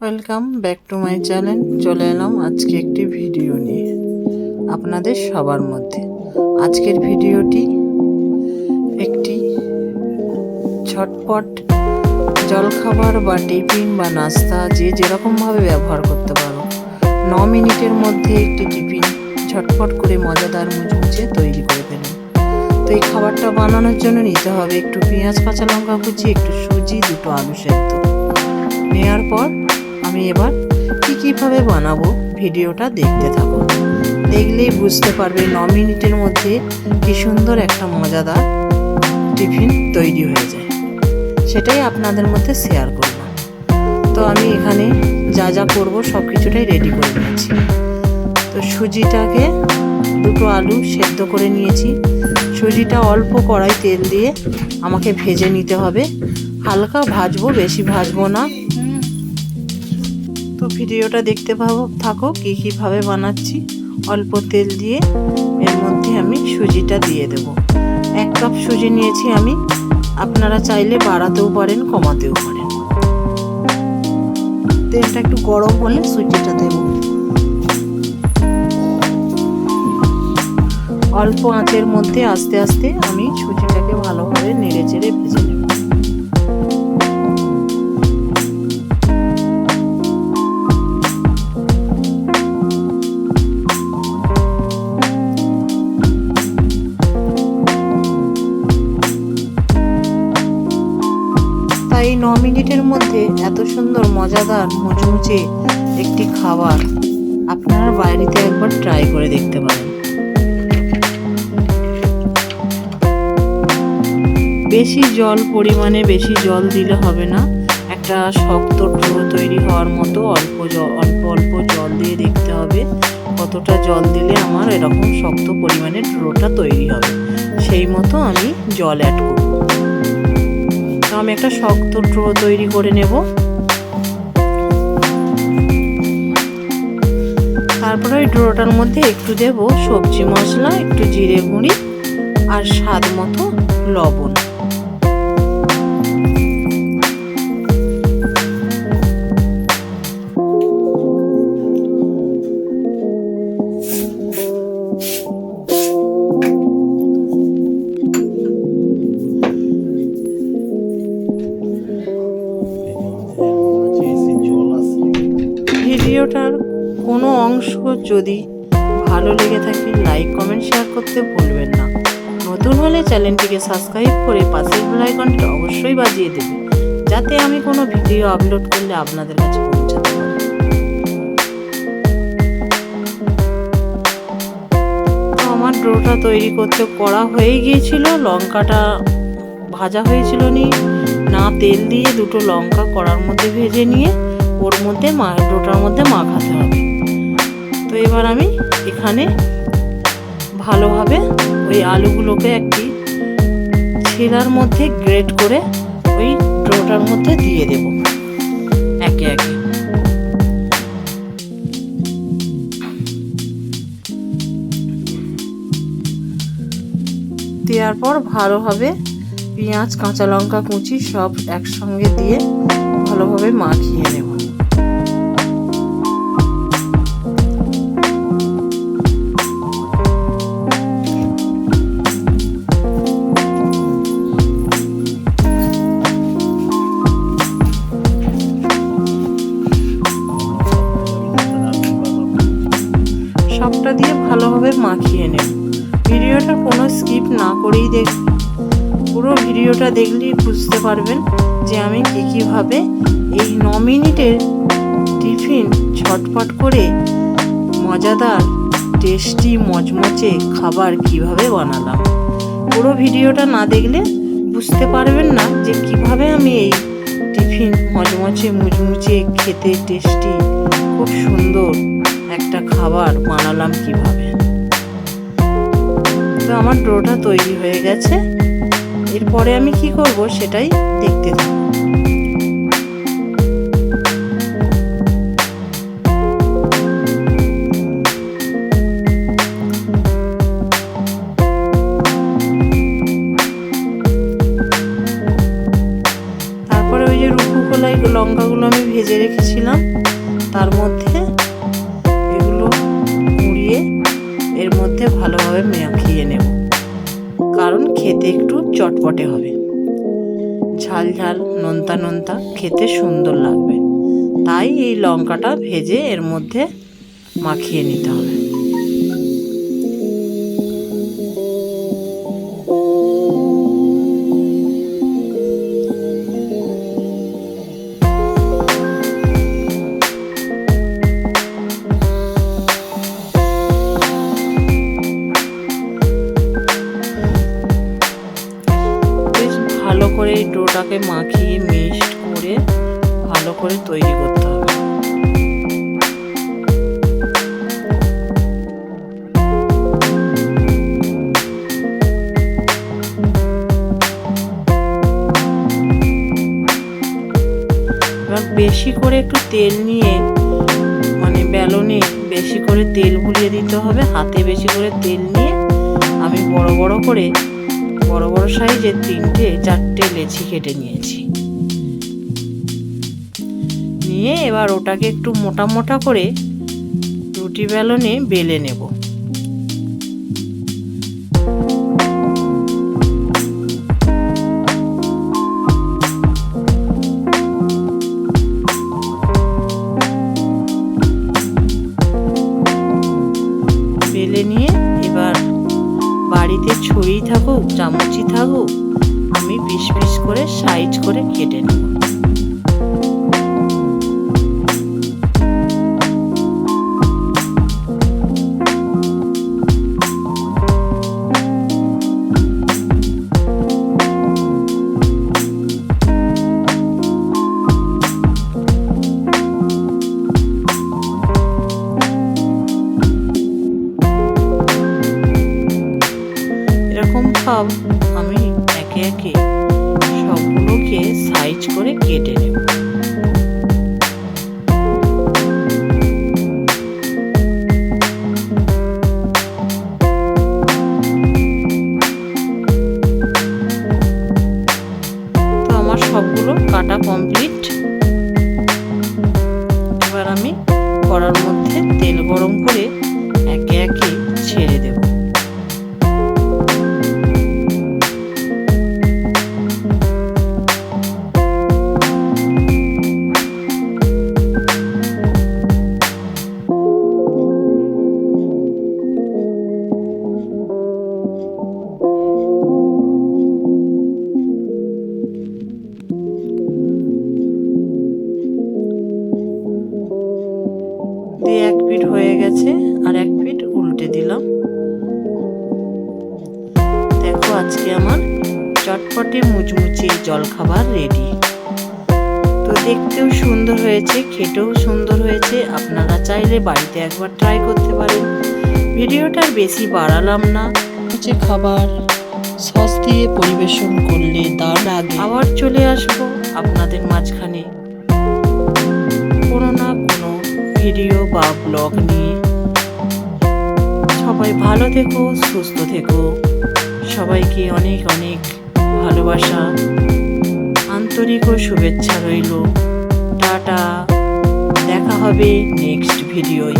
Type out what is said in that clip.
Welcome back to my channel চলে এলাম আজকে একটি ভিডিও নিয়ে আপনাদের সবার মধ্যে। আজকের ভিডিওটি একটি ঝটপট জলখাবার বা টিফিন বা নাস্তা, যে যেরকমভাবে ব্যবহার করতে পারো। ন মিনিটের মধ্যে একটি টিফিন ঝটপট করে মজাদার মুচমুচে তৈরি করে ফেলুন। তো এই খাবারটা বানানোর জন্য নিতে হবে একটু পেঁয়াজ, কাঁচা লঙ্কা কুচি, একটু সুজি, দুটো আলু সেদ্ধ। নেওয়ার পর আমি এবার কী কীভাবে বানাবো ভিডিওটা দেখতে থাকো। দেখলেই বুঝতে পারবে ন মিনিটের মধ্যে কি সুন্দর একটা মজাদার টিফিন তৈরি হয়ে যায়। সেটাই আপনাদের মধ্যে শেয়ার করলাম। তো আমি এখানে যা যা করব সব কিছুটাই রেডি করে নিয়েছি। তো সুজিটাকে দুটো আলু সেদ্ধ করে নিয়েছি। সুজিটা অল্প কড়াই তেল দিয়ে আমাকে ভেজে নিতে হবে। হালকা ভাজবো, বেশি ভাজবো না। ভিডিওটা দেখতে পাবো, থাকো, কী কীভাবে বানাচ্ছি। অল্প তেল দিয়ে এর মধ্যে আমি সুজিটা দিয়ে দেব। এক কাপ সুজি নিয়েছি আমি, আপনারা চাইলে বাড়াতেও পারেন, কমাতেও পারেন। তেলটা একটু গরম হলে সুজিটা দেব। অল্প আঁচের মধ্যে আস্তে আস্তে আমি সুজিটাকে ভালোভাবে নেড়ে চেড়ে ভেজে নেব। তাই ন মিনিটের মধ্যে এত সুন্দর, মজাদার, মুচমুচে একটি খাবার আপনারা বাইরেতে একবার ট্রাই করে দেখতে পারেন। বেশি জল পরিমাণে বেশি জল দিলে হবে না। একটা শক্ত ড্রো তৈরি হওয়ার মতো অল্প জল অল্প অল্প জল দিয়ে দেখতে হবে কতটা জল দিলে আমার এরকম শক্ত পরিমাণে ড্রোটা তৈরি হবে। সেই মতো আমি জল অ্যাড করব আমি একটা শক্ত ড্রো তৈরি করে নেব। তারপরে ওই ড্রোটার মধ্যে একটু দেব সবজি মশলা, একটু জিরে গুঁড়ি আর স্বাদ মতো লবণ। ভিডিওটার কোনো অংশ যদি ভালো লেগে থাকে লাইক কমেন্ট শেয়ার করতে ভুলবেন না। নতুন হলে চ্যানেলটিকে সাবস্ক্রাইব করে পাশের বেল আইকনটি অবশ্যই বাজিয়ে দেবে, যাতে আমি কোনো ভিডিও আপলোড করলে আপনাদের কাছে পৌঁছাতে পারি। আমার ডোটা তৈরি করতে কড়া হয়ে গিয়েছিল, লঙ্কাটা ভাজা হয়েছিল নি। না তেল দিয়ে দুটো লঙ্কা কড়ার মধ্যে ভেজে নিয়ে ওর মধ্যে মা ডোটার মধ্যে মাখাতে হবে। তো এবার আমি এখানে ভালোভাবে ওই আলুগুলোকে একটি ছেলার মধ্যে গ্রেট করে ওই ডোটার মধ্যে দিয়ে দেব। একে একে। দেওয়ার পর ভালোভাবে পেঁয়াজ, কাঁচা লঙ্কা, কুচি সব একসঙ্গে দিয়ে ভালোভাবে মাখিয়ে নেব। স্কিপ না করেই দেখ, পুরো ভিডিওটা দেখলেই বুঝতে পারবেন যে আমি কী কীভাবে এই ন মিনিটের টিফিন ছটফট করে মজাদার, টেস্টি মচমচে খাবার কীভাবে বানালাম। পুরো ভিডিওটা না দেখলে বুঝতে পারবেন না যে কীভাবে আমি এই টিফিন মচমচে মুচমুচে খেতে টেস্টি, খুব সুন্দর একটা খাবার বানালাম কীভাবে। তো আমার ডোটা তৈরি হয়ে গেছে। এরপরে আমি কি করব সেটাই দেখতে থাকব তারপরে ওই যে রুকু কলাই লঙ্কাগুলো আমি ভেজে রেখেছিলাম, তার মধ্যে এর মধ্যে ভালোভাবে মাখিয়ে নেব। কারণ খেতে একটু চটপটে হবে। ঝাল ঝাল, নোনতা নোনতা, খেতে সুন্দর লাগবে। তাই এই লঙ্কাটা ভেজে এর মধ্যে মাখিয়ে নিতে হবে। তেল নিয়ে মানে বেলনে বেশি করে তেল বুলিয়ে দিতে হবে, হাতে বেশি করে তেল নিয়ে আমি বড় বড় করে, বড় বড় সাইজের তিনটে, চারটে লেচি কেটে নিয়েছি। নিয়ে এবার ওটাকে একটু মোটা মোটা করে রুটি বেলনে বেলে নেব। এবার বাড়িতে ছড়িয়ে থাকুক চামচি থাকুক আমি পিস পিস করে সাইজ করে কেটে নেব। একে একে সবগুলোকে সাইজ করে কেটে নেব। আমার সবগুলো কাটা কমপ্লিট এবার আমি কড়ার মধ্যে তেল গরম করে দিয়ে এক পিঠ হয়ে গেছে আর এক পিঠ উল্টে দিলাম। দেখো আজকে আমার চটপটে মুচমুচে জলখাবার রেডি। তো দেখতেও সুন্দর হয়েছে খেতেও সুন্দর হয়েছে। আপনারা চাইলে বাড়িতে একবার ট্রাই করতে পারেন। ভিডিওটা বেশি বাড়ালাম না। হচ্ছে খাবার সস দিয়ে পরিবেশন করলে তার আগে আবার চলে আসব আপনাদের মাঝখানে। কোনো না ভিডিও বা ব্লগ নিয়ে। সবাই ভালো থেকো, সুস্থ থেকো। সবাইকে অনেক অনেক ভালোবাসা। আন্তরিক ও শুভেচ্ছা রইল। টাটা। দেখা হবে নেক্সট ভিডিওয়